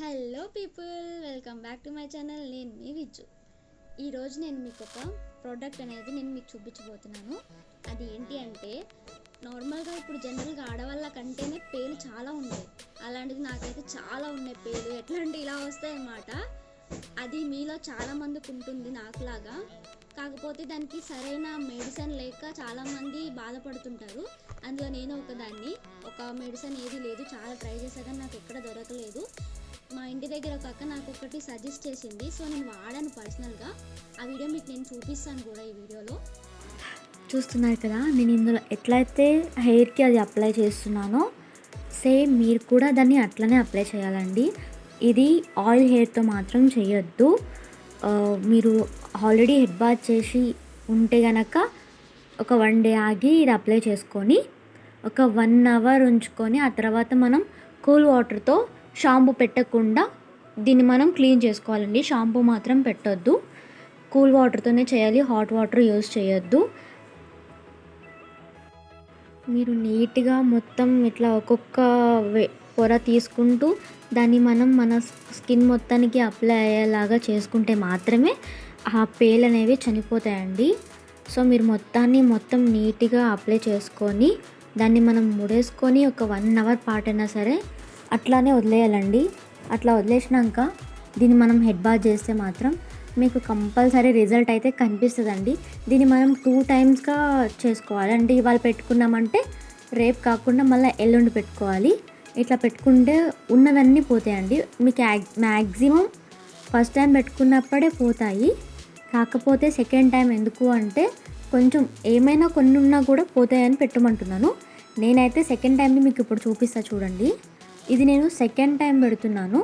Hello people welcome back to my channel నేను మీ విజ్జు ఈరోజు నేను మీకు ఒక ప్రోడక్ట్ అనేది నేను మీకు చూపించబోతున్నాను. అది ఏంటి అంటే నార్మల్గా ఇప్పుడు జనరల్గా ఆడవాళ్ళ కంటేనే పేలు చాలా ఉన్నాయి అలాంటిది నాకైతే చాలా ఉన్నాయి పేలు. ఎట్లాంటి ఇలా వస్తాయి అన్నమాట. అది మీలో చాలామందికి ఉంటుంది నాకులాగా. కాకపోతే దానికి సరైన మెడిసిన్ లేక చాలామంది బాధపడుతుంటారు. అందులో నేను ఒకదాన్ని ఒక మెడిసిన్ ఏది లేదు చాలా ట్రై చేసా నాకు ఎక్కడ దొరకలేదు. దగ్గర ఒక అక్క నాకు ఒకటి సజెస్ట్ చేసింది. సో నేను వాడాను పర్సనల్గా ఆ వీడియో మీకు నేను చూపిస్తాను కూడా ఈ వీడియోలో చూస్తున్నారు కదా నేను ఇందులో ఎట్లయితే హెయిర్కి అది అప్లై చేస్తున్నానో సేమ్ మీరు కూడా దాన్ని అట్లనే అప్లై చేయాలండి. ఇది ఆయిల్ హెయిర్తో మాత్రం చేయొద్దు. మీరు ఆల్రెడీ హెడ్ బాత్ చేసి ఉంటే గనక ఒక వన్ డే ఆగి ఇది అప్లై చేసుకొని ఒక వన్ అవర్ ఉంచుకొని ఆ తర్వాత మనం కూల్ వాటర్తో షాంపూ పెట్టకుండా దీన్ని మనం క్లీన్ చేసుకోవాలండి. షాంపూ మాత్రం పెట్టొద్దు. కూల్ వాటర్తోనే చేయాలి. హాట్ వాటర్ యూజ్ చేయొద్దు. మీరు నీట్గా మొత్తం ఇట్లా ఒక్కొక్క వే- పొర తీసుకుంటూ దాన్ని మనం మన స్కిన్ మొత్తానికి అప్లై అయ్యేలాగా చేసుకుంటే మాత్రమే ఆ పేలు అనేవి చనిపోతాయండి. సో మీరు మొత్తాన్ని మొత్తం నీట్గా అప్లై చేసుకొని దాన్ని మనం ముడేసుకొని ఒక వన్ అవర్ పాటైనా సరే అట్లానే వదిలేయాలండి. అట్లా వదిలేసినాక దీన్ని మనం హెడ్ బాత్ చేస్తే మాత్రం మీకు కంపల్సరీ రిజల్ట్ అయితే కనిపిస్తుందండి. దీన్ని మనం టూ టైమ్స్గా చేసుకోవాలి. అంటే ఇవాళ పెట్టుకున్నామంటే రేపు కాకుండా మళ్ళీ ఎల్లుండి పెట్టుకోవాలి. ఇట్లా పెట్టుకుంటే ఉన్నవన్నీ పోతాయండి. మీకు మ్యాక్సిమం ఫస్ట్ టైం పెట్టుకున్నప్పుడే పోతాయి. కాకపోతే సెకండ్ టైం ఎందుకు అంటే కొంచెం ఏమైనా కొన్ని ఉన్నా కూడా పోతాయని పెట్టమంటున్నాను. నేనైతే సెకండ్ టైంని మీకు ఇప్పుడు చూపిస్తా చూడండి. ఇది నేను సెకండ్ టైం పెడుతున్నాను.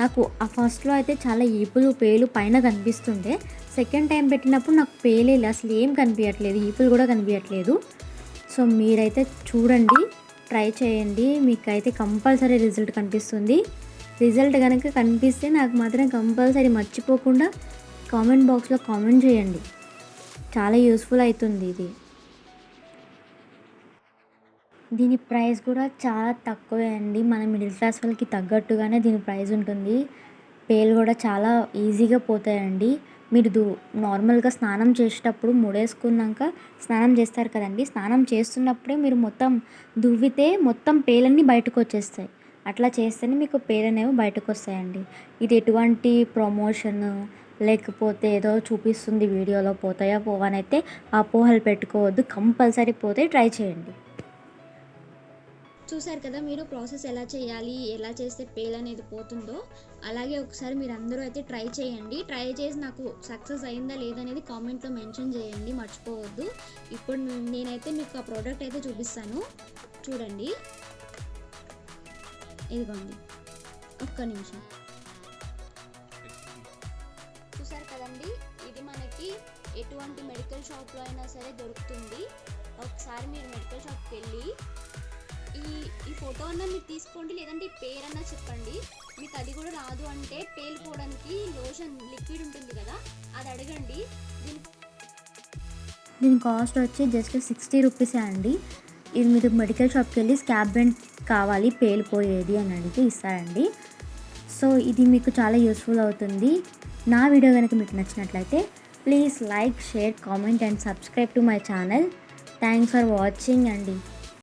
నాకు ఆ ఫస్ట్లో అయితే చాలా ఈపులు పేలు పైన కనిపిస్తుండే. సెకండ్ టైం పెట్టినప్పుడు నాకు పేలే అసలు ఏం కనిపించట్లేదు ఈపులు కూడా కనిపించట్లేదు సో మీరైతే చూడండి ట్రై చేయండి. మీకైతే కంపల్సరీ రిజల్ట్ కనిపిస్తుంది. రిజల్ట్ కనుక కనిపిస్తే నాకు మాత్రం కంపల్సరీ మర్చిపోకుండా కామెంట్ బాక్స్లో కామెంట్ చేయండి. చాలా యూస్ఫుల్ అవుతుంది ఇది. దీని ప్రైస్ కూడా చాలా తక్కువే అండి. మన మిడిల్ క్లాస్ వాళ్ళకి తగ్గట్టుగానే దీని ప్రైస్ ఉంటుంది. పేలు కూడా చాలా ఈజీగా పోతాయండి. మీరు దూ నార్మల్గా స్నానం చేసేటప్పుడు ముడేసుకున్నాక స్నానం చేస్తారు కదండి. స్నానం చేస్తున్నప్పుడే మీరు మొత్తం దువ్వితే మొత్తం పేలన్నీ బయటకు వచ్చేస్తాయి అట్లా చేస్తేనే మీకు పేలనేవి బయటకు వస్తాయండి ఇది ఎటువంటి ప్రమోషన్? లేకపోతే ఏదో చూపిస్తుంది వీడియోలో పోతాయా? పోవనైతే అపోహలు పెట్టుకోవద్దు. కంపల్సరీ పోతే ట్రై చేయండి. చూసారు కదా మీరు ప్రాసెస్ ఎలా చేయాలి ఎలా చేస్తే పేల్ అనేది పోతుందో అలాగే ఒకసారి మీరు అందరూ అయితే ట్రై చేయండి. ట్రై చేసి నాకు సక్సెస్ అయిందా లేదనేది కామెంట్లో మెన్షన్ చేయండి మర్చిపోవద్దు. ఇప్పుడు నేనైతే మీకు ఆ ప్రోడక్ట్ అయితే చూపిస్తాను. చూడండి. ఇదిగోండి. ఒక్క నిమిషం. చూసారు కదండి? ఇది మనకి ఎటువంటి మెడికల్ షాప్లో అయినా సరే దొరుకుతుంది. ఒకసారి మీరు మెడికల్ షాప్కి వెళ్ళి ఈ ఫోటో అన్నా మీరు తీసుకోండి లేదంటే ఈ పేరన్నా చెప్పండి. మీకు అది కూడా రాదు అంటే పేలిపోవడానికి లోషన్ లిక్విడ్ ఉంటుంది కదా అది అడగండి. దీని దీని కాస్ట్ వచ్చి జస్ట్ సిక్స్టీ రూపీసే అండి. ఇది మీరు మెడికల్ షాప్కి వెళ్ళి స్కాబ్ బెండ్ కావాలి పేలిపోయేది అని అడిగితే ఇస్తారండి. సో ఇది మీకు చాలా యూస్ఫుల్ అవుతుంది. నా వీడియో కనుక మీకు నచ్చినట్లయితే please like share comment and subscribe to my channel. Thanks for watching అండి.